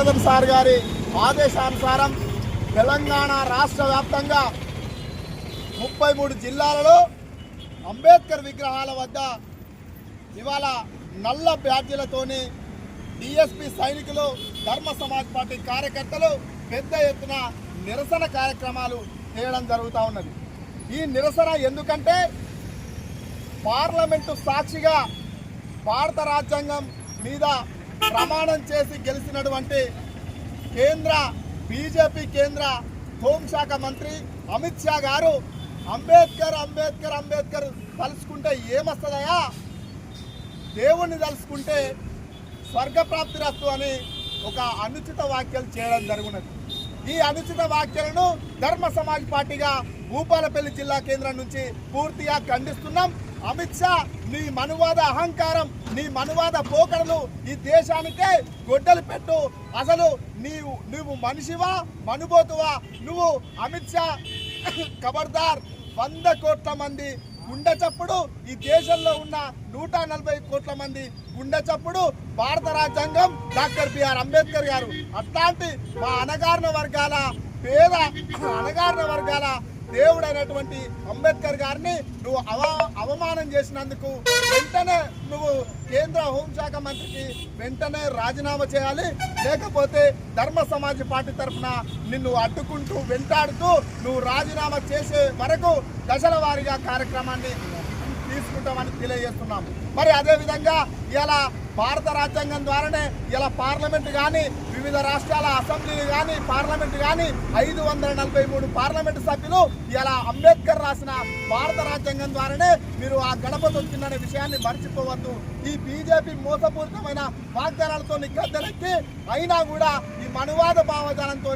ప్రధాని సార్ గారి ఆదేశానుసారం తెలంగాణ రాష్ట్ర వ్యాప్తంగా ముప్పై మూడు జిల్లాలలో అంబేద్కర్ విగ్రహాల వద్ద ఇవాళ నల్ల బ్యాడ్జీలతోని డిఎస్పి సైనికులు ధర్మ సమాజ్ పార్టీ కార్యకర్తలు పెద్ద ఎత్తున నిరసన కార్యక్రమాలు చేయడం జరుగుతూ ఉన్నది. ఈ నిరసన ఎందుకంటే పార్లమెంటు సాక్షిగా భారత రాజ్యాంగం మీద ప్రమాణం చేసి గెలిచినటువంటి కేంద్ర బీజేపీ కేంద్ర హోంశాఖ మంత్రి అమిత్ షా గారు అంబేద్కర్ అంబేద్కర్ అంబేద్కర్ తలుచుకుంటే ఏమొస్తుందయా దేవుణ్ణి తలుచుకుంటే స్వర్గప్రాప్తి రస్తు అని ఒక అనుచిత వ్యాఖ్యలు చేయడం జరుగునది. ఈ అనుచిత వ్యాఖ్యలను ధర్మ సమాజ్ పార్టీగా భూపాలపల్లి జిల్లా కేంద్రం నుంచి పూర్తిగా ఖండిస్తున్నాం. అమిత్ షా నీ మనువాద అహంకారం నీ మనువాద పోకడలు ఈ దేశానికే గొడ్డలు పెట్టు. అసలు నీవు నువ్వు మనిషివా మనుబోతువా? నువ్వు అమిత్ షా ఖబర్దార్. వంద కోట్ల మంది గుండె చప్పుడు. ఈ దేశంలో ఉన్న నూట నలభై కోట్ల మంది గుండె చప్పుడు. భారత రాజ్యాంగం డాక్టర్ బిఆర్ అంబేద్కర్ గారు. అట్లాంటి మా అణగారిన వర్గాల పేద అణగారిన వర్గాల దేవుడైనటువంటి అంబేద్కర్ గారిని నువ్వు అవ అవమానం చేసినందుకు వెంటనే నువ్వు కేంద్ర హోంశాఖ మంత్రికి వెంటనే రాజీనామా చేయాలి. లేకపోతే ధర్మ సమాజ్ పార్టీ తరఫున నిన్ను అడ్డుకుంటూ వెంటాడుతూ నువ్వు రాజీనామా చేసే వరకు దశల వారీగా కార్యక్రమాన్ని తీసుకుంటామని తెలియజేస్తున్నాం మరి అదేవిధంగా ఇలా భారత రాజ్యాంగం ద్వారానే ఇలా పార్లమెంట్ కానీ వివిధ రాష్ట్రాల అసెంబ్లీలు కానీ పార్లమెంట్ కానీ ఐదు వందల నలభై మూడు పార్లమెంటు సభ్యులు ఇలా అంబేద్కర్ రాసిన భారత రాజ్యాంగం ద్వారానే మీరు ఆ గడప తొక్కిందనే విషయాన్ని మర్చిపోవద్దు. ఈ బీజేపీ మోసపూరితమైన వాగ్దానాలతో గద్దెలెక్కి అయినా కూడా ఈ మనువాద భావజాలంతో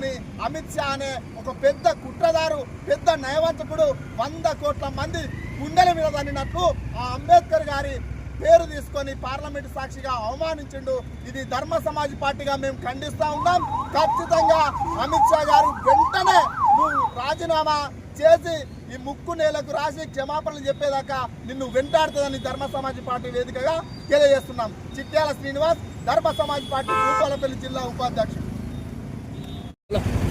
అమిత్ షా అనే ఒక పెద్ద కుట్రదారు పెద్ద నయవంచకుడు వంద కోట్ల మంది గుండెల మీద తన్నినట్లు ఆ అంబేద్కర్ గారి పేరు తీసుకొని పార్లమెంట్ సాక్షిగా అవమానించిండు. ఇది ధర్మ సమాజ్ పార్టీగా మేము ఖండిస్తా ఉన్నాం. ఖచ్చితంగా అమిత్ షా గారు వెంటనే నువ్వు రాజీనామా చేసి ఈ ముక్కు నేలకు రాసి క్షమాపణలు చెప్పేదాకా నిన్ను వెంటాడుతుందని ధర్మ సమాజ్ పార్టీ వేదికగా తెలియజేస్తున్నాం. చిట్యాల శ్రీనివాస్ ధర్మ సమాజ్ పార్టీ భూపాలపల్లి జిల్లా ఉపాధ్యక్షుడు.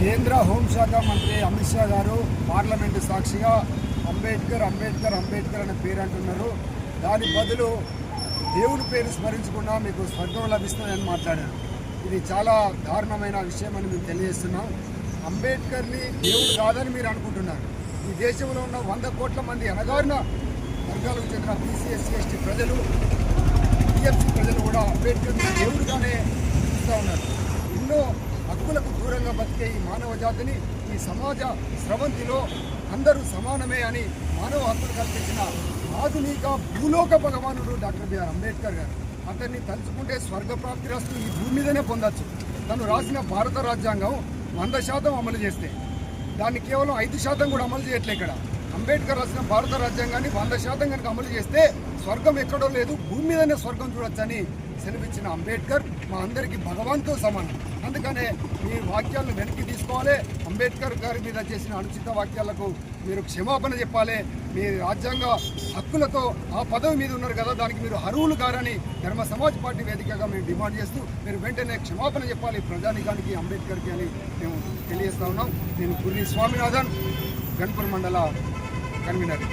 కేంద్ర హోంశాఖ మంత్రి అమిత్ షా గారు పార్లమెంటు సాక్షిగా అంబేద్కర్ అంబేద్కర్ అంబేద్కర్ అనే పేరు అంటున్నారు. దాని బదులు దేవుడి పేరు స్మరించకుండా మీకు స్వర్గం లభిస్తుందని మాట్లాడారు. ఇది చాలా దారుణమైన విషయం అని మేము తెలియజేస్తున్నాం. అంబేద్కర్ని దేవుడు కాదని మీరు అనుకుంటున్నారు. ఈ దేశంలో ఉన్న వంద కోట్ల మంది అనగారిన వర్గాలకు చెందిన బీసీఎస్సీ ఎస్టీ ప్రజలు టీఎంసీ ప్రజలు కూడా అంబేద్కర్ని దేవుడుగానే చూస్తూ ఉన్నారు. ఎన్నో హక్కులకు దూరంగా బతికే ఈ మానవ జాతిని ఈ సమాజ స్రవంతిలో అందరూ సమానమే అని మానవ హక్కులు కల్పించిన ఆధునిక భూలోక భగవానుడు డాక్టర్ బిఆర్ అంబేద్కర్ గారు. అతన్ని తలుచుకుంటే స్వర్గప్రాప్తి రాస్తూ ఈ భూమి మీదనే పొందొచ్చు. తను రాసిన భారత రాజ్యాంగం వంద శాతం అమలు చేస్తే. దాన్ని కేవలం ఐదు శాతం కూడా అమలు చేయట్లే ఇక్కడ. అంబేద్కర్ రాసిన భారత రాజ్యాంగాన్ని వంద శాతం కనుక అమలు చేస్తే స్వర్గం ఎక్కడో లేదు భూమి మీదనే స్వర్గం చూడొచ్చని సెలవిచ్చిన అంబేద్కర్ మా అందరికీ భగవాన్తో సమానం. అందుకనే మీ వాక్యాలను వెనక్కి తీసుకోవాలి. అంబేద్కర్ గారి మీద చేసిన అనుచిత వాక్యాలకు మీరు క్షమాపణ చెప్పాలి. మీ రాజ్యాంగ హక్కులతో ఆ పదవి మీద ఉన్నారు కదా దానికి మీరు అర్హులు కారని ధర్మ సమాజ్ పార్టీ వేదికగా మేము డిమాండ్ చేస్తూ మీరు వెంటనే క్షమాపణ చెప్పాలి ప్రజానికానికి అంబేద్కర్కి అని మేము తెలియజేస్తా ఉన్నాం. నేను గురి స్వామినాథన్ గణపూర్ మండల కన్వీనర్.